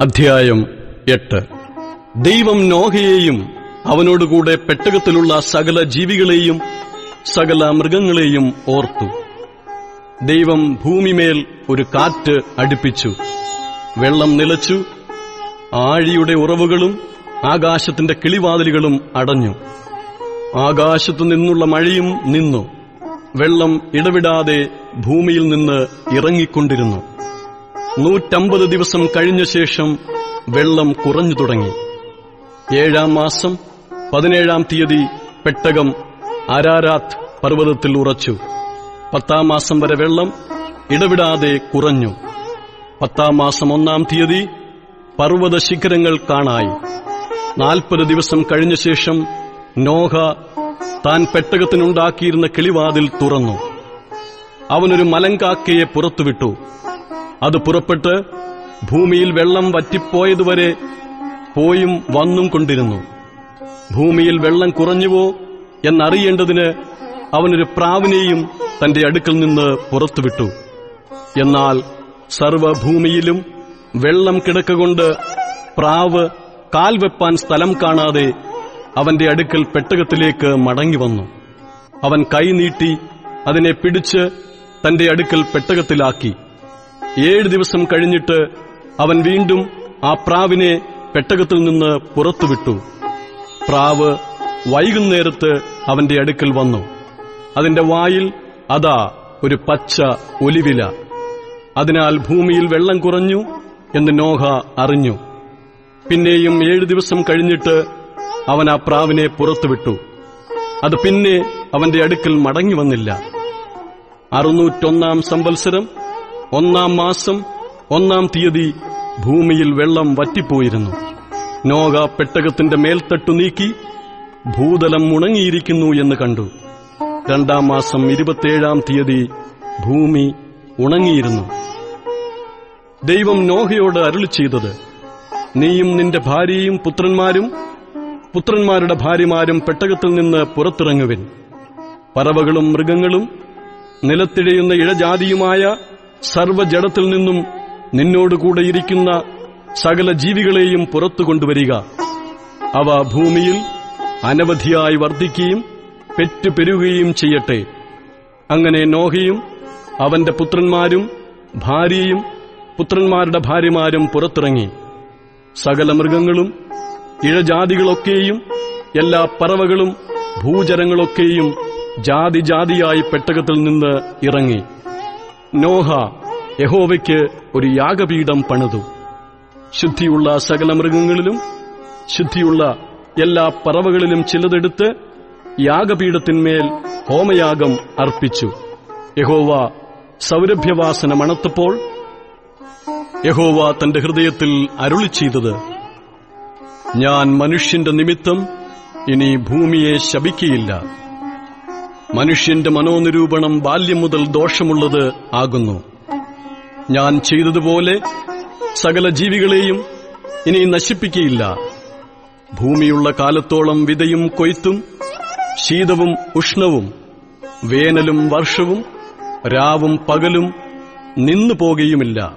അധ്യായം എട്ട്. ദൈവം നോഹയെയും അവനോടുകൂടെ പെട്ടകത്തിലുള്ള സകല ജീവികളെയും സകല മൃഗങ്ങളെയും ഓർത്തു. ദൈവം ഭൂമിമേൽ ഒരു കാറ്റ് അടുപ്പിച്ചു. വെള്ളം നിലച്ചു. ആഴിയുടെ ഉറവുകളും ആകാശത്തിന്റെ കിളിവാതിലുകളും അടഞ്ഞു. ആകാശത്തു നിന്നുള്ള മഴയും നിന്നു. വെള്ളം ഇടവിടാതെ ഭൂമിയിൽ നിന്ന് ഇറങ്ങിക്കൊണ്ടിരുന്നു. നൂറ്റമ്പത് ദിവസം കഴിഞ്ഞ ശേഷം വെള്ളം കുറഞ്ഞു തുടങ്ങി. ഏഴാം മാസം പതിനേഴാം തീയതി പെട്ടകം അരാരാത്ത് പർവതത്തിൽ ഉറച്ചു. പത്താം മാസം വരെ വെള്ളം ഇടവിടാതെ കുറഞ്ഞു. പത്താം മാസം ഒന്നാം തീയതി പർവത ശിഖരങ്ങൾ കാണായി. നാൽപ്പത് ദിവസം കഴിഞ്ഞ ശേഷം നോഹ താൻ പെട്ടകത്തിനുണ്ടാക്കിയിരുന്ന കിളിവാതിൽ തുറന്നു. അവനൊരു മലങ്കാക്കയെ പുറത്തുവിട്ടു. അത് പുറപ്പെട്ട് ഭൂമിയിൽ വെള്ളം വറ്റിപ്പോയതുവരെ പോയും വന്നും കൊണ്ടിരുന്നു. ഭൂമിയിൽ വെള്ളം കുറഞ്ഞുവോ എന്നറിയേണ്ടതിന് അവനൊരു പ്രാവിനെയും തന്റെ അടുക്കൽ നിന്ന് പുറത്തുവിട്ടു. എന്നാൽ സർവഭൂമിയിലും വെള്ളം കിടക്കുകൊണ്ട് പ്രാവ് കാൽവെപ്പാൻ സ്ഥലം കാണാതെ അവന്റെ അടുക്കൽ പെട്ടകത്തിലേക്ക് മടങ്ങി വന്നു. അവൻ കൈ നീട്ടി അതിനെ പിടിച്ച് തന്റെ അടുക്കൽ പെട്ടകത്തിലാക്കി. ഏഴ് ദിവസം കഴിഞ്ഞിട്ട് അവൻ വീണ്ടും ആ പ്രാവിനെ പെട്ടകത്തിൽ നിന്ന് പുറത്തുവിട്ടു. പ്രാവ് വൈകുന്നേരത്ത് അവന്റെ അടുക്കൽ വന്നു. അതിന്റെ വായിൽ അതാ ഒരു പച്ച ഒലിവില. അതിനാൽ ഭൂമിയിൽ വെള്ളം കുറഞ്ഞു എന്ന് നോഹ അറിഞ്ഞു. പിന്നെയും ഏഴു ദിവസം കഴിഞ്ഞിട്ട് അവൻ ആ പ്രാവിനെ പുറത്തുവിട്ടു. അത് പിന്നെ അവന്റെ അടുക്കൽ മടങ്ങി വന്നില്ല. അറുന്നൂറ്റൊന്നാം സംവത്സരം ഒന്നാം മാസം ഒന്നാം തീയതി ഭൂമിയിൽ വെള്ളം വറ്റിപ്പോയിരുന്നു. നോഗ പെട്ടകത്തിന്റെ മേൽത്തട്ടു നീക്കി ഭൂതലം ഉണങ്ങിയിരിക്കുന്നു എന്ന് കണ്ടു. രണ്ടാം മാസം ഇരുപത്തിയേഴാം തീയതി ഭൂമി ഉണങ്ങിയിരുന്നു. ദൈവം നോഹയോട് അരുളി ചെയ്തത് നീയും നിന്റെ ഭാര്യയും പുത്രന്മാരും പുത്രന്മാരുടെ ഭാര്യമാരും പെട്ടകത്തിൽ നിന്ന് പുറത്തിറങ്ങുവിൻ. പറവകളും മൃഗങ്ങളും നിലത്തിഴയുന്ന ഇഴജാതിയുമായ സർവജടത്തിൽ നിന്നും നിന്നോടുകൂടെ ഇരിക്കുന്ന സകല ജീവികളെയും പുറത്തു കൊണ്ടുവരിക. അവ ഭൂമിയിൽ അനവധിയായി വർദ്ധിക്കുകയും പെറ്റുപെരുകയും ചെയ്യട്ടെ. അങ്ങനെ നോഹയും അവന്റെ പുത്രന്മാരും ഭാര്യയും പുത്രന്മാരുടെ ഭാര്യമാരും പുറത്തിറങ്ങി. സകല മൃഗങ്ങളും ഇഴജാതികളൊക്കെയും എല്ലാ പറവകളും ഭൂചരങ്ങളൊക്കെയും ജാതി ജാതിയായി പെട്ടകത്തിൽ നിന്ന് ഇറങ്ങി. നോഹ യഹോവയ്ക്ക് ഒരു യാഗപീഠം പണിതു. ശുദ്ധിയുള്ള സകല മൃഗങ്ങളിലും ശുദ്ധിയുള്ള എല്ലാ പറവകളിലും ചിലതെടുത്ത് യാഗപീഠത്തിന്മേൽ ഹോമയാഗം അർപ്പിച്ചു. യഹോവ സൗരഭ്യവാസന മണത്തപ്പോൾ യഹോവ തന്റെ ഹൃദയത്തിൽ അരുളി ചെയ്തത് ഞാൻ മനുഷ്യന്റെ നിമിത്തം ഇനി ഭൂമിയെ ശപിക്കയില്ല. മനുഷ്യന്റെ മനോനിരൂപണം ബാല്യം മുതൽ ദോഷമുള്ളത് ആകുന്നു. ഞാൻ ചെയ്തതുപോലെ സകല ജീവികളെയും ഇനി നശിപ്പിക്കയില്ല. ഭൂമിയുള്ള കാലത്തോളം വിതയും കൊയ്ത്തും ശീതവും ഉഷ്ണവും വേനലും വർഷവും രാവും പകലും നിന്നു പോകുകയുമില്ല